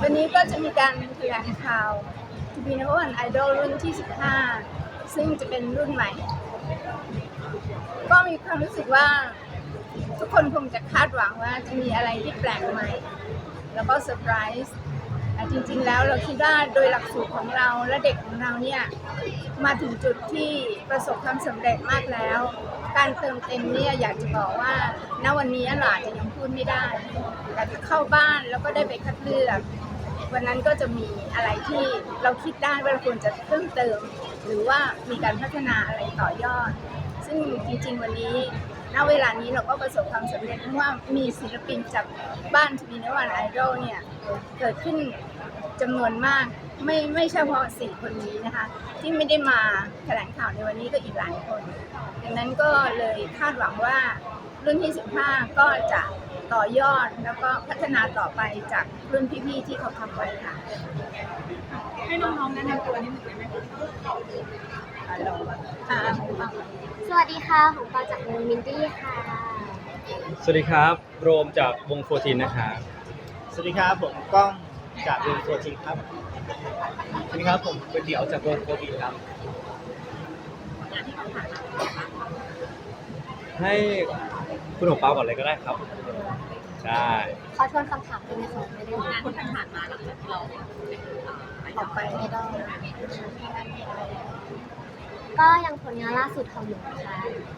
วันนี้ก็จะมีการแถลงข่าวทูบีนวันไอดอลรุ่นที่ 15 ซึ่งจะเป็นรุ่นใหม่ ก็มีความรู้สึกว่าทุกคนคงจะคาดหวังว่าจะมีอะไรที่แปลกใหม่ แล้วก็เซอร์ไพรส์ จริงๆแล้วเราคิดว่าโดยหลักสูตรของเราและเด็กของเราเนี่ยมาถึงจุดที่ประสบความสำเร็จมากแล้ว การเติมเต็มเนี่ยอยากจะบอกว่าณวันนี้หลานจะยังพูดไม่ได้แต่ถ้าเข้าบ้านแล้วก็ได้ไปคัดเลือกวันนั้นก็จะมีอะไรที่เราคิดได้ว่าเราควรจะเพิ่มเติม หรือว่ามีการพัฒนาอะไรต่อยอด ซึ่งจริงๆวันนี้ณเวลานี้เราก็ประสบความสำเร็จเพราะว่ามีศิลปินจากบ้านทีวีนวันไอดอลเนี่ย เกิดขึ้นจำนวนมาก ไม่ไม่เฉพาะสี่คนนี้นะคะ ที่ไม่ได้มาแถลงข่าวในวันนี้ก็อีกหลายคนดังนั้นก็เลยคาดหวังว่ารุ่นที่ 15 ก็จะต่อยอดแล้วก็พัฒนาต่อไปจากรุ่นพี่ๆที่เขาทำไว้ค่ะ ให้น้องๆแนะนำตัวนิดหนึ่งได้ไหมคะอ่าสวัสดีค่ะของปาจากวงมินดี้ค่ะ สวัสดีครับ โรมจากวงโฟทีนนะครับส วัสดีครับ ผมก้องจากวงโฟทีครับ สวัสดีครับผมก๋วยเตี๋ยวจากวงโฟทีครับ ให้คุณหงเปาก่อนเลยก็ได้ครับ ใช่ ขอทวนคำถามด้วยนะคะไม่ได้งานที่ผ่านมาหลังจากที่เราต่อไปไม่ได้ ก็ยังผลงานล่าสุดของหนูค่ะ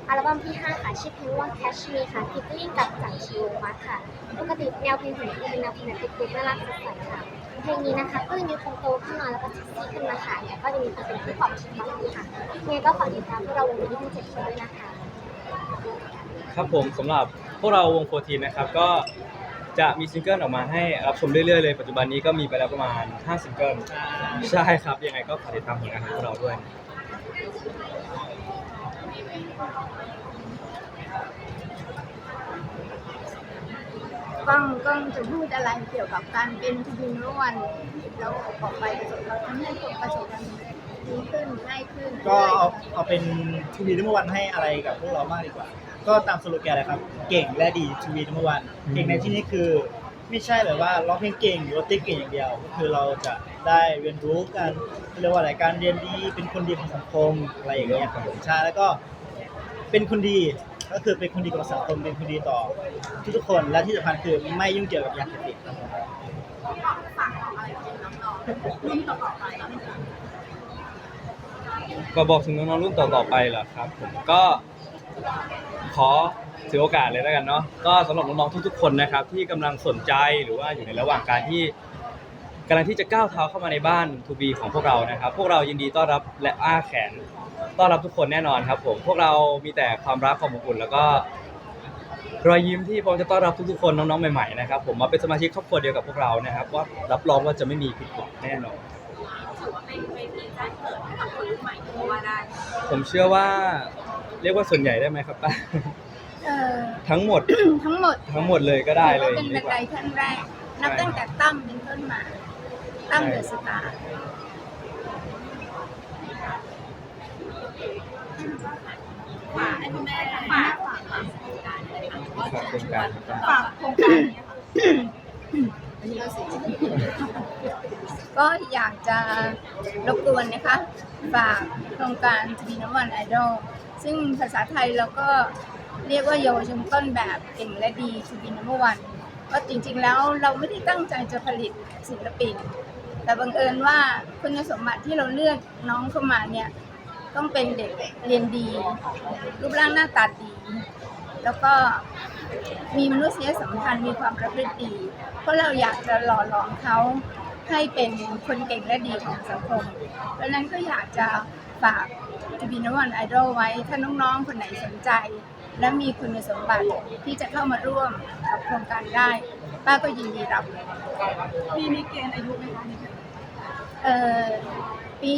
อัลบั้มที่ 5 ค่ะชื่อเพลงว่า Catch Me ค่ะฟิตติ้งกับจังชีววัฒน์ค่ะปกติแนวเพลงของหนูเป็นแนวเพลงแบบติ๊กๆน่ารักสดใสค่ะเพลงนี้นะคะก็ยังมีความโตขึ้นมาแล้วก็เซ็กซี่ขึ้นมาค่ะแล้วก็จะมีความเป็นที่ปอบที่ป๊อปค่ะยังไงก็ขอติดตามพวกเราวงนี้ทั้งเจ็ดคนด้วยนะคะครับผมสำหรับพวกเราวงโฟทีนนะครับก็จะมีซิงเกิลออกมาให้รับชมเรื่อยๆเลย ปัจจุบันนี้ก็มีไปแล้วประมาณ 5 ซิงเกิลใช่ครับยังไงก็ฝากติดตามผลงานของพวกเราด้วย ก้องก้องจะพูดอะไรเกี่ยวกับการเป็นทีวีนวันแล้วออกไปประสบความสำเร็จประสบความสำเร็จดีขึ้นง่ายขึ้นก็เอาเอาเป็นทูบีนัมวันให้อะไรกับพวกเรามากดีกว่า ก็ตามสโลแกนเลยครับ เก่งและดีทูบีนัมวัน เก่งในที่นี้คือ ไม่ใช่แบบว่าร้องเพลงเก่งหรือว่าเต้นเก่งอย่างเดียวก็คือเราจะ ได้เรียนรู้การเรียกว่าอะไรการเรียนดีเป็นคนดีของสังคมอะไรอย่างเงี้ยครับผมใช่แล้วก็เป็นคนดีก็คือเป็นคนดีกับสังคมเป็นคนดีต่อทุกๆคนและที่สำคัญคือไม่ยุ่งเกี่ยวกับยาเสพติดครับผมฝากอะไรกับน้องๆรุ่นต่อไปก็บอกถึงน้องๆรุ่นต่อๆไปเหรอครับผมก็ขอถือโอกาสเลยแล้วกันเนาะก็สำหรับน้องๆทุกๆคนนะครับ ที่กำลังสนใจหรือว่าอยู่ในระหว่างการที่ กำลังที่จะก้าวเท้าเข้ามาในบ้านทูบีของพวกเรานะครับ พวกเรายินดีต้อนรับและอ้าแขน ต้อนรับทุกคนแน่นอนครับ ผมพวกเรามีแต่ความรักความอบอุ่นแล้วก็รอยยิ้มที่พร้อมจะต้อนรับทุกๆคนน้องๆใหม่ๆนะครับผมมาเป็นสมาชิกครอบครัวเดียวกับพวกเรานะครับ ว่ารับรองว่าจะไม่มีผิดหวังแน่นอน ถือว่าเป็นเวทีแจ้งเกิดให้กับคนรุ่นใหม่ก็ว่าได้ ผมเชื่อว่า เรียกว่าส่วนใหญ่ได้ไหมครับป้า เออทั้งหมดทั้งหมดทั้งหมดเลยก็ได้เลยถือว่าเป็นดีบันกไดว่าขั้นแรก นับตั้งแต่ตั้มเป็นต้นมา ตั้มเดอะสตาร์ฝากให้คุณแม่ฝากฝากฝาโครงการเลยค่ะว่าฝากโครงการฝากโครงการนี้ค่ะอันนี้ก็สิก็อยากจะรบกวนนะคะฝากโครงการทีวีน้ำวันไอดอลซึ่งภาษาไทยเราก็เรียกว่าเยาวชนต้นแบบเก่งและดีทีวีน้ำวันก็จริงๆแล้วเราไม่ได้ตั้งใจจะผลิตศิลปิน แต่บังเอิญว่าคุณสมบัติที่เราเลือกน้องเข้ามาเนี่ยต้องเป็นเด็กเรียนดี รูปร่างหน้าตาดี แล้วก็มีมนุษยสัมพันธ์มีความประพฤติดี เพราะเราอยากจะหล่อหลอมเขาให้เป็นคนเก่งและดีของสังคมดังนั้นก็อยากจะฝากจะบีนวันไอดอลไว้ ถ้าน้องๆ คนไหนสนใจ และมีคุณสมบัติที่จะเข้ามาร่วมกับโครงการได้ ป้าก็ยินดีรับ มีมีเกณฑ์อายุไหมคะ ปี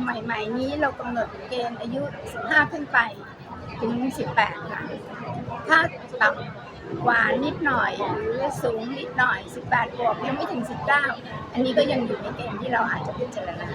ใหม่ ๆ นี้เรากำหนดเกณฑ์อายุ 15 ขึ้นไป ถึง 18 ค่ะ ถ้าต่ำกว่านิดหน่อยหรือสูงนิดหน่อย 18 บวกยังไม่ถึง 19 อันนี้ก็ยังอยู่ในเกณฑ์ที่เราอาจจะพิจารณา